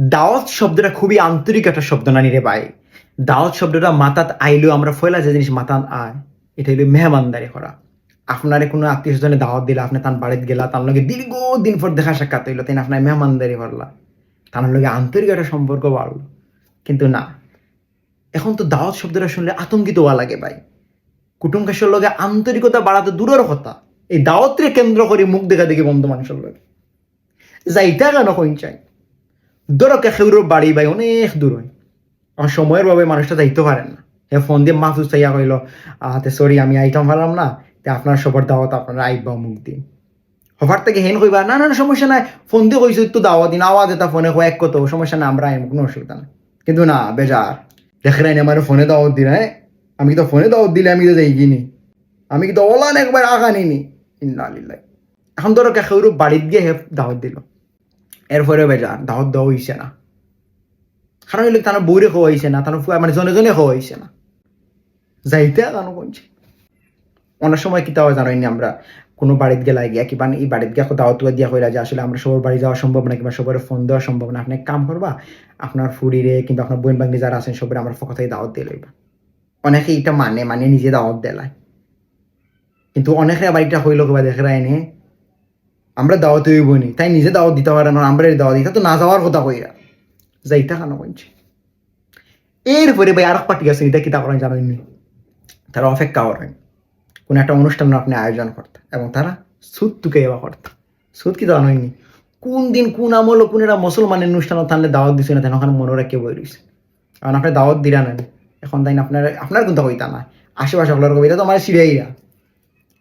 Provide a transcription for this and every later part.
দাওয়াত শব্দটা খুবই আন্তরিক একটা শব্দ না নিরে ভাই। দাওয়াত শব্দটা মাতাত আইলেও আমরা ফয়লা যে জিনিস মাতান আয়, এটা হলো মেহমানদারি করা। আপনারে কোনো আত্মীয় স্বজনে দাওয়াত দিলা, আপনি তার বাড়িতে গেলা, তার লগে দীর্ঘদিন পর দেখা সাক্ষাৎ হইল, তাই আপনার মেহমানদারি করলা। তার লগে আন্তরিক একটা সম্পর্ক বাড়লো। কিন্তু না, এখন তো দাওয়াত শব্দটা শুনলে আতঙ্কিত হওয়া লাগে ভাই। কুটুম কাশের লগে আন্তরিকতা বাড়াতে দূরের কথা, এই দাওয়াতরে কেন্দ্র করে মুখ দেখা দেখি বন্ধু মানুষের লগে। যাইটা কেন কইন চাই? ধরো কেউর বাড়ি ভাই? অনেক দূর হয়। সময়ের ভাবে মানুষটা যাইতে পারেন না। হে, ফোন দিয়ে মাহফুজ চাইয়া কইল, আতে সরি আমি আইতাম পারলাম না। তে আপনার সবার দাওয়াত আপনারা আইবা মুখ দিন হবার থেকে হেন কইবা, না না সমস্যা নাই। ফোন দিয়ে কইছো, একটু দাওয়াত দিন। আওয়াজ এটা ফোনে কয়েক কত সমস্যা না আমরা আইম, কোনো অসুবিধা না কিন্তু না, বেজার। দেখে নাই আমার ফোনে দাওয়াত দিন হ্যাঁ? আমি তো ফোনে দাওয়াত দিলে আমি তো যাই কিনি আমি কিন্তু ওলান একবার আগা নিনি ইন্না লিল্লাহ। এখন ধরো কেউর বাড়িত গিয়ে হে, দাওয়াত দিল। এরপরে বেজার দাওয়াত দেওয়া হইছে না। কারণ হইলে তার বইরে খাওয়া হইছে না তার মানে জনে জনে খাওয়া হইছে না। যাইতে কেন কোনছে অনেক সময় কিতা হয় জানোই আমরা, কোনো বাড়িতে গেলে গিয়া, কিবা এই বাড়িতে গিয়া দাওয়াত দিয়া হইলা যে আসলে আমরা সবার বাড়ি যাওয়া সম্ভব না, কিংবা সবার ফোন দেওয়া সম্ভব না। আপনি কাম করবা, আপনার ফুড়িরে কিংবা আপনার বোন বাঙ্গি যারা আছেন সবার আমার থেকে দাওয়াত দিয়ে লইবা। অনেকে এটা মানে মানে নিজে দাওয়াত দেলায়। কিন্তু অনেকে এটা হইল কিবা দেখে এনে আমরা দাওয়াত হইব নি তাই নিজে দাওয়াত দিতে পারে না, আমরা দাওয়াত দিই। তা না যাওয়ার কথা কইরা যাইতা কেন কইছে? এরপরে ভাই আর পার্টি আছে, এটা কিতা করেন জানেননি তারা অপেক্ষা করেন। কোন একটা অনুষ্ঠান আপনি আয়োজন করতেন এবং তারা সুদ তুকে এবার করতেন সুদ কি জানেননি কোন দিন কোন আমল কোন একটা মুসলমানের অনুষ্ঠান তাহলে দাওয়াত দিছে না তেন ওখানে মনে রাখে বই রয়েছে কারণ আপনি দাওয়াত দিলা নেন এখন তাই আপনার আপনার কিন্তু হইতা না। আশেপাশে হলার কবিতা তো আমার সিরিয়াইরা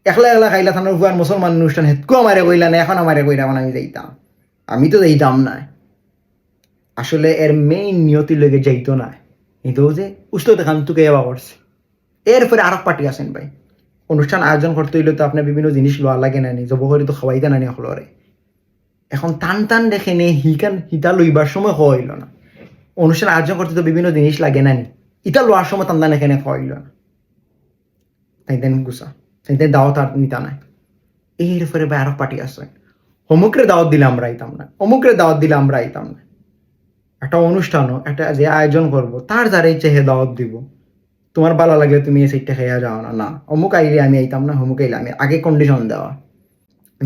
একলা একলা খাইলা থানার ফুয়ার মুসলমান অনুষ্ঠান হেতকু আমারে কইলা না এখন আমারে কইরা মানে আমি যাইতাম। আমি তো যাইতাম না। আসলে এর মেইন নিয়তি লেগে যাইতো না। কিন্তু যে উস্তো দেখান তুকে এবার করছে। এরপরে আরেক পার্টি আছেন ভাই। অনুষ্ঠান আয়োজন করতে হইলে তো আপনার বিভিন্ন জিনিস লোয়া লাগে নানি জবহরি তো খাওয়াইতে নানি হলরে এখন টান টান দেখে নে হিকান হিতা লইবার সময় হইল না। অনুষ্ঠান আয়োজন করতে তো বিভিন্ন জিনিস লাগে নানি ইটা লোয়ার সময় টান টান এখানে হইল না। তাই দেন গুসা দেন দাওয়াত আর নিতা নাই। এরপরে ভাই আরও পার্টি আছে। অমুকরে দাওয়াত দিলে আমরা আইতাম না। অমুকরে দাওয়াত দিলে আমরা আইতাম না। একটা অনুষ্ঠানও, একটা যে আয়োজন করব, তার যারা ইচ্ছে হে দাওয়াত দিব। তোমার ভালো লাগলে তুমি এই সাইডটা খেয়ে যাও না। না, অমুক আইলে আমি আইতাম না, অমুক আইলে আমি আগে কন্ডিশন দেওয়া।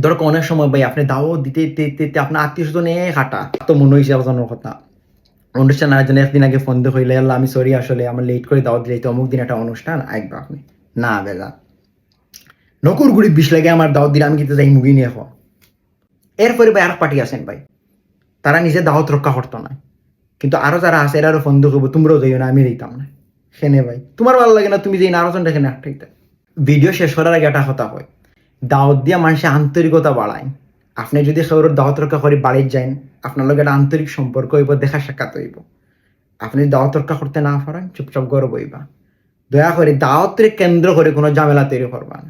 ধরো অনেক সময় ভাই আপনি দাওয়াত দিতে দিতে দিতে আপনার আত্মীয় স্বজন এ হাঁটা, তো মনে হয়েছে আপনার কথা। অনুষ্ঠান আয়োজনে একদিন আগে ফোন দিয়ে হইলে আমি সরি আসলে আমার লেট করে দাওয়াত দিলে অমুক দিন একটা অনুষ্ঠান আইবা আপনি। না বেলা নকুর গুড়ি বিষ লাগে আমার দাওয়াত দিলে আমি কিন্তু যাই মুগি নিয়ে খাওয়া এরপরে ভাই আর পার্টি আছেন ভাই। তারা নিজে দাওয়াত রক্ষা করতো না কিন্তু আরও যারা আছে এরারও ফোন দিয়ে করব তোমরাও যাইও না, আমি দিতাম না। সেনে ভাই। তোমার ভালো লাগে না, তুমি যেই না আরও জন এখানে একটাইতে ভিডিও শেষ করার আগে একটা কথা হয় দাওয়াত দিয়া মানুষের আন্তরিকতা বাড়ায় আপনি যদি সৌর দাওয়াত রক্ষা করে বাড়ির যান আপনার লগে একটা আন্তরিক সম্পর্ক হইব, দেখা সাক্ষাৎ হইব। আপনি দাওয়াত রক্ষা করতে না পারেন চুপচাপ গর্ব হইবা। দয়া করে দাওয়াতের কেন্দ্র করে কোনো ঝামেলা তৈরি করবা না।